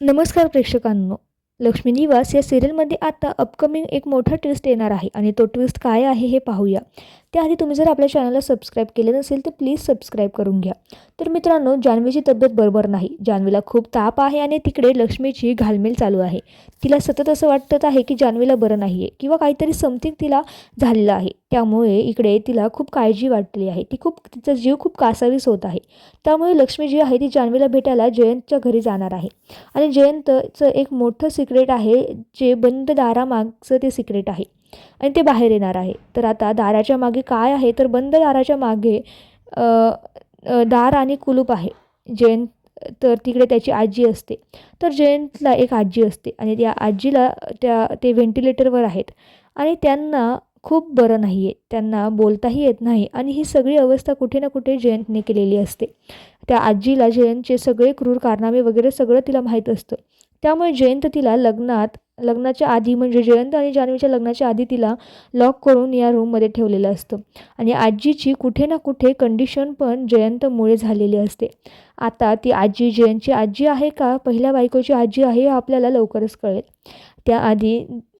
नमस्कार प्रेक्षकांनो. लक्ष्मी निवास या सिरियलमध्ये आता अपकमिंग एक मोठा ट्विस्ट येणार आहे. आणि तो ट्विस्ट काय आहे हे पाहूया. त्याआधी तुम्ही जर आपल्या चॅनलला सबस्क्राईब केले नसेल तर प्लीज सबस्क्राईब करून घ्या. तर मित्रांनो जान्हवीची तब्येत बरोबर नाही. जान्हवीला खूप ताप आहे आणि तिकडे लक्ष्मीची घालमेल चालू आहे. तिला सतत असं वाटत आहे की जान्हवीला बरं नाही आहे किंवा काहीतरी समथिंग तिला झालेलं आहे. त्यामुळे इकडे तिला खूप काळजी वाटली आहे. ती खूप तिचा जीव खूप कासावीस होत आहे. त्यामुळे लक्ष्मी जी आहे ती जान्हवीला भेटायला जयंतच्या घरी जाणार आहे. आणि जयंतचं एक मोठं सिक्रेट आहे जे बंद दारामागचं ते सिक्रेट आहे. आणि ते बाहेर येणार आहे. तर आता दाराच्या मागे काय आहे? तर बंद दाराच्या मागे दार आणि कुलूप आहे. जयंत तर तिकडे त्याची आजी असते. तर जयंतला एक आजी असते आणि त्या आजीला त्या ते व्हेंटिलेटरवर आहेत. आणि त्यांना खूप बरं नाही आहे त्यांना बोलताही येत नाही आणि ही सगळी अवस्था कुठे ना कुठे जयंतने केलेली असते. त्या आजीला जयंतचे सगळे क्रूर कारनामे वगैरे सगळं तिला माहीत असतं. त्यामुळे जयंत तिला लग्नात लग्नाच्या आधी म्हणजे जयंत आणि जान्हवीच्या लग्नाच्या आधी तिला लॉक करून या रूममध्ये ठेवलेलं असतं. आणि आजीची कुठे ना कुठे कंडिशन पण जयंतमुळे झालेली असते. आता ती आजी जयंतची आजी आहे का? पहिल्या बायकोची आजी आहे हे आपल्याला लवकरच कळेल. त्याआधी